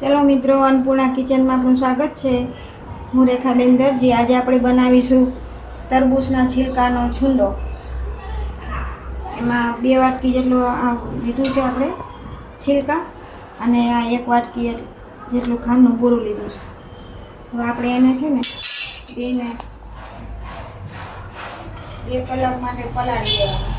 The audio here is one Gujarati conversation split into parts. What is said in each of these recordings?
ચલો મિત્રો, અન્નપૂર્ણા કિચનમાં પણ સ્વાગત છે. હું રેખાબેન દરજી. આજે આપણે બનાવીશું તરબૂચના છિલકાનો છૂંદો. એમાં બે વાટકી જેટલું લીધું છે આપણે છિલકા અને આ એક વાટકી જેટલું ખાંડનું બોરું લીધું છે. હવે આપણે એને છે ને બેને બે કલાક માટે પલાળી દેવાનું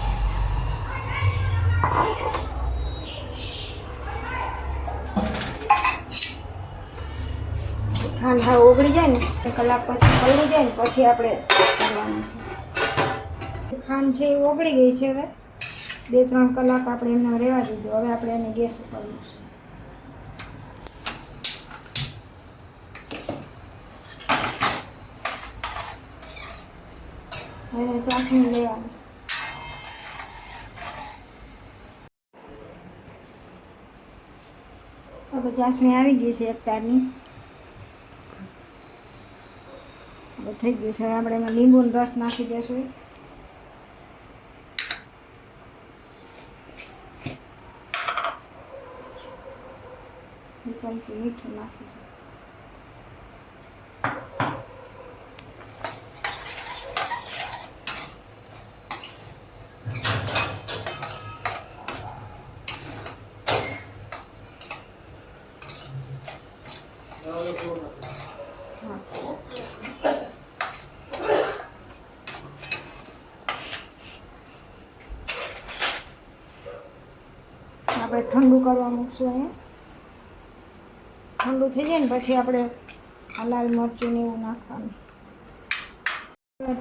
ખાંડ હા ઓગળી જાય ને એક કલાક પછી પલળી જાય ને, પછી આપણે કરવાનું છે. ખાંડ છે એ ઓગળી ગઈ છે હવે. બે, ત્રણ કલાક આપણે એમને રહેવા દીધું. હવે આપણે એને ગેસ ઉપર મૂકશું. હવે ચાસણી લેવાની હવે ચાસણી આવી ગઈ છે એક તારની હવે થઈ ગયું છે. આપણે એમાં લીંબુનો રસ નાખી દઈશું ચમચી મીઠું નાખીશું. આપણે ઠંડુ કરવા મૂકશું અહીંયા ઠંડુ થઈ જાય ને પછી આપણે આ લાલ મરચું ને એવું નાખવાનું.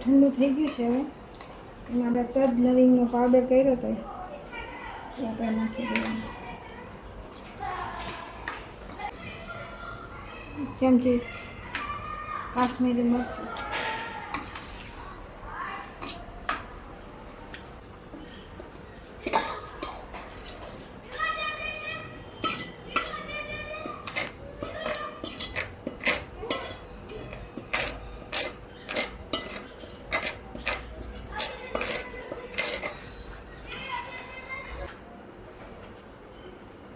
ઠંડુ થઈ ગયું છે હવે. એમાં આપણે તજ લવિંગનો પાવડર કર્યો હતો એ આપણે નાખી દેવાનું. ચમચી કાશ્મીરી મરચું.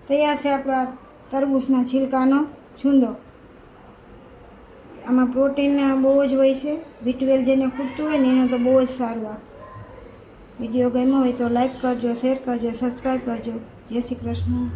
તૈયાર છે આપણા તરબૂચના છિલકાનો છૂંદો. આમાં પ્રોટીન બહુ જ હોય છે બી ટ્વેલ્વ જેને ખૂટતું હોય ને એને તો બહુ જ સારું આ વીડિયો ગમ્યો હોય તો લાઈક કરજો, શેર કરજો, સબસ્ક્રાઈબ કરજો. જય શ્રી કૃષ્ણ.